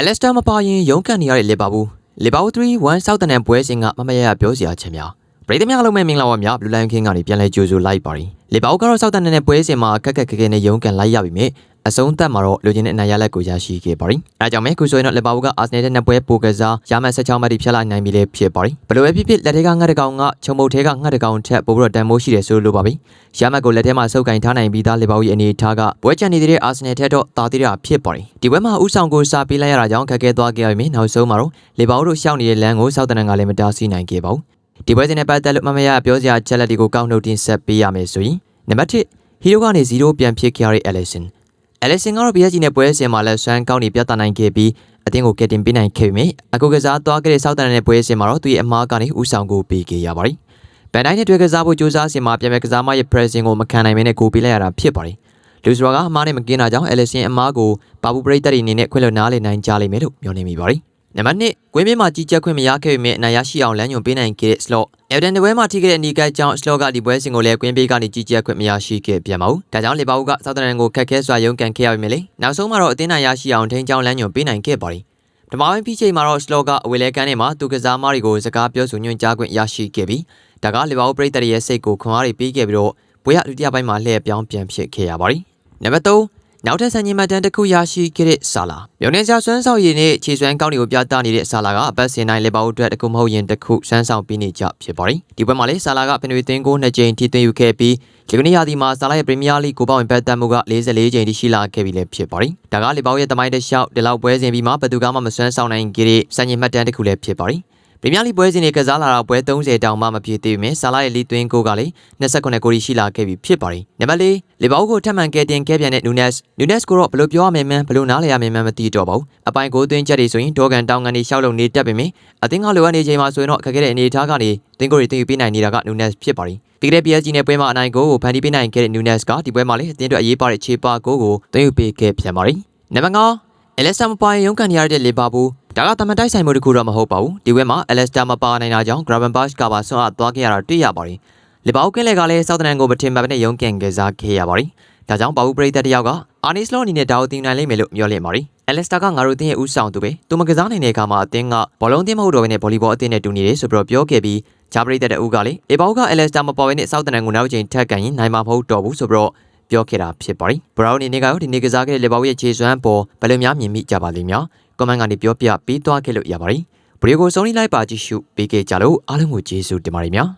အလက်စတာမပါရင်ရုန်းကန်နေရတဲ့လီဗာပူးလီဗာပူး3-1ဆောက်တန်တဲ့ပွဲစဉ်ကမမရရပြောစရာချက်များ ပရိသတ်များအားလုံးပဲမင်္ဂလာပါများဘလူးလိုင်းခင်းကနေပြန်လဲကြိုဆိုလိုက်ပါရီလီဗာပူးကတော့ဆောက်တန်တဲ့ပွဲစဉ်မှာခက်ခက်ခဲခဲနဲ့ရုန်းကန်လိုက်ရပြီမြဲအဆုံးသက်မှာတော့လူချင်းတဲ့အနိုင်ရလက်ကိုရရှိခဲ့ပါရီအဲဒါကြောင့်မဲခုဆိုရင်တော့လီဗာပူးကအာဆနယ်တဲ့နှစ်ပွဲပိုကစားရမှတ်16မှတ်ထိဖြတ်လိုက်နိုင်ပြီလေဖြစ်ပါရီဘယ်လိုပဲဖြစ်ဖြစ်လက်ထဲကငှက်တကောင်ကချုံမုတ်ထဲကငှက်တကောင်ထက်ပိုပြီးတော့တန်မိုးရှိတယ်ဆိုလို့ပါပြီရမှတ်ကိုလက်ထဲမှာစုပ်ကင်ထားနိုင်ပြီးသားလီဗာပူးရဲ့အနေအထားကပွဲချန်နေတဲ့အာဆနယ်ထက်တော့တာသေးတာဖြစ်ပါရီဒီပွဲမှာဥဆောင်ကိုစာပေးလိုက်ရတာကြောင့်ခက်ခဲသွားခဲ့ရပြီနောက်ဆုံးမှာတော့လီဗာပူးတို့ရှောက်နေတဲ့လမ်းကိုစောက်တနန်ကလည်းမတားဆီးနိုင်ခဲ့ပါဘူး ဒီပွဲစဉ်နဲ့ပတ်သက်လို့မမရပြောစရာချက်လက်တွေကိုကောက်နှုတ်တင်ဆက်ပေးရမယ်ဆိုရင်နံပါတ်1ဟီရိုကနေ0ပြန်ဖြစ်ခဲ့ရတဲ့ Ellison အလက်ဆင်ကတော့ PSG နဲ့ပွဲစဉ်မှာလည်းဆွမ်းကောင်းနေပြသနိုင်ခဲ့ပြီးအသင်းကိုကယ်တင်ပေးနိုင်ခဲ့ပေမဲ့အခုကစားသွားခဲ့တဲ့ဆောက်တန်နဲ့ပွဲစဉ်မှာတော့သူရဲ့အမားကနေဥဆောင်ကိုပေးခဲ့ရပါတယ်။ဘန်တိုင်းနဲ့တွေ့ကစားဖို့ကြိုးစားစဉ်မှာပြန်မဲ့ကစားမရဲ့ pressing ကိုမခံနိုင်မင်းနဲ့ကိုပေးလိုက်ရတာဖြစ်ပါတယ်။လူစရာကအမားနဲ့မကင်းတာကြောင့်အလက်ဆင်အမားကိုပါဘူးပရိသတ်တွေအနေနဲ့ခွင့်လွှတ်နားလည်နိုင်ကြလိမ့်မယ်လို့မျှော်လင့်မိပါတယ်။ နံပါတ်1ကွင်းပြင်းမှာကြီးကြပ်ခွင့်မရခဲ့ပေမဲ့အနိုင်ရရှိအောင်လမ်းညွှန်ပေးနိုင်ခဲ့တဲ့ slot Everton တပွဲမှာထိခဲ့တဲ့အနီးကပ်ကြောင့် slot ကဒီပွဲစဉ်ကိုလည်းကွင်းပေးကနေကြီးကြပ်ခွင့်မရရှိခဲ့ပြန်ပါဘူး။ဒါကြောင့်လီဗာပူးကဆောက်တန်ကိုခက်ခဲစွာရုန်းကန်ခဲ့ရပေမဲ့လေနောက်ဆုံးမှာတော့အသင်းနိုင်ရရှိအောင်ထိန်းချောင်းလမ်းညွှန်ပေးနိုင်ခဲ့ပါတယ်။ပထမပိုင်းပြီးချိန်မှာတော့ slot ကအဝေလဲကန်းထဲမှာသူကစားမတွေကိုစကားပြောဆိုညွှန်ကြားခွင့်ရရှိခဲ့ပြီးဒါကလီဗာပူးပရိသတ်ရဲ့စိတ်ကိုခွန်အားတွေပေးခဲ့ပြီးတော့ပွဲရဒုတိယပိုင်းမှာလှည့်ပြောင်းပြန်ဖြစ်ခဲ့ရပါတယ်။နံပါတ်3 နောက်ထပ်ဆန်ကြီးမှတ်တမ်းတစ်ခုရရှိခဲ့တဲ့ဆာလာမြို့နယ်ဆရာဆွမ်းဆောင်ရည်နဲ့ခြေစွမ်းကောင်းတွေကိုပြသနေတဲ့ဆာလာကအပတ်စဉ်တိုင်းလေပါဦးအတွက်တစ်ခုမဟုတ်ရင်တစ်ခုဆွမ်းဆောင်ပြီးနေကြဖြစ်ပါတယ်ဒီပွဲမှာလည်းဆာလာကပင်တွေသင်းကိုနှစ်ကြိမ်ထိသွင်းယူခဲ့ပြီးဒီကနေ့ရာသီမှာဆာလာရဲ့ပရီးမီးယားလိကိုပေါင်ပတ်သက်မှုက44ကြိမ်ထိရှိလာခဲ့ပြီလည်းဖြစ်ပါတယ်ဒါကလေပါဦးရဲ့တမိုင်းတစ်လျှောက်ဒီလောက်ပွဲစဉ်ပြီးမှဘယ်သူကမှမဆွမ်းဆောင်နိုင်ခဲ့တဲ့ဆန်ကြီးမှတ်တမ်းတစ်ခုလည်းဖြစ်ပါတယ် ပရီးမီးယားလိပွဲစဉ်တွေကစားလာတာပွဲ30တောင်မှမပြည့်သေးပေမဲ့ဆာလာရဲ့လီသွင်းကိုကလည်း29ကိုရှိလာခဲ့ပြီဖြစ်ပါတယ်။နံပါတ်၄လီဗာပူးကိုထပ်မံကယ်တင်ခဲ့ပြန်တဲ့နူနက်စ်နူနက်စ်ကိုတော့ဘယ်လိုပြောရမလဲမန်းဘယ်လိုနားလည်ရမလဲမန်းမသိတော့ပါဘူး။အပိုင်ကိုသွင်းချက်တွေဆိုရင်ဒေါကန်တောင်ကန်တွေရှောက်လုံနေတတ်ပေမဲ့အသင်းကလိုအပ်နေချိန်မှာဆိုရင်တော့အခက်အခဲတဲ့အနေအထားကနေသင်းကိုတွေတင်ယူပေးနိုင်နေတာကနူနက်စ်ဖြစ်ပါတယ်။ပြီးခဲ့တဲ့ PSG နဲ့ပွဲမှာအနိုင်ကိုကိုဖန်တီးပေးနိုင်ခဲ့တဲ့နူနက်စ်ကဒီပွဲမှာလည်းအသင်းအတွက်အရေးပါတဲ့ခြေပါကိုကိုသွင်းယူပေးခဲ့ပြန်ပါတယ်။နံပါတ်၅ အလက်ဆာမပိုင်ရုံးကန်ရတဲ့လီဗာပူးဒါကတမန်တိုက်ဆိုင်မှုတစ်ခုတော့မဟုတ်ပါဘူးဒီဝဲမှာအလက်စတာမပါနိုင်တာကြောင့် Gravenberch ကပါဆွမ်းအားသွားခဲ့ရတာတွေ့ရပါတယ်လီဗာပူးကင်းလက်ကလည်းဆောက်တန်ကိုမထင်မှတ်နဲ့ရုံးကန်ကစားခဲ့ရပါတယ်ဒါကြောင့်ပါဘူးပရိသတ်တယောက်ကအာနီစလောအနေနဲ့ဒါကိုတင်နိုင်လိမ့်မယ်လို့မျှော်လင့်ပါတယ်အလက်စတာကငါတို့အသင်းရဲ့ဥဆောင်သူပဲသူမကစားနိုင်တဲ့အခါမှာအသင်းကဘောလုံးအသင်းမဟုတ်တော့ဘဲနဲ့ဗော်လီဘောအသင်းနဲ့တူနေတယ်ဆိုပြီးတော့ပြောခဲ့ပြီးဂျာပရိသတ်တဲ့အူကလည်းလေဘာဦးကအလက်စတာမပေါ်ဘဲနဲ့ဆောက်တန်ကိုနောက်ချိန်ထပ်ကန်ရင်နိုင်မှာမဟုတ်တော့ဘူးဆိုပြီးတော့ ပြောခဲ့တာဖြစ်ပါတယ်ဘရောင်းအနေနဲ့ကရောဒီနေ့ကစားခဲ့တဲ့လေဘာဦးရဲ့ခြေစွမ်းပေါ်ဘယ်လိုများမြင်မိကြပါလိမ့်များကွန်မန့်ကနေပြောပြပေးသွားခဲ့လို့ရပါတယ်ဗီဒီယိုကိုဆုံးလေးလိုက်ပါကြည့်ရှုပေးခဲ့ကြလို့အားလုံးကိုကျေးဇူးတင်ပါတယ်များ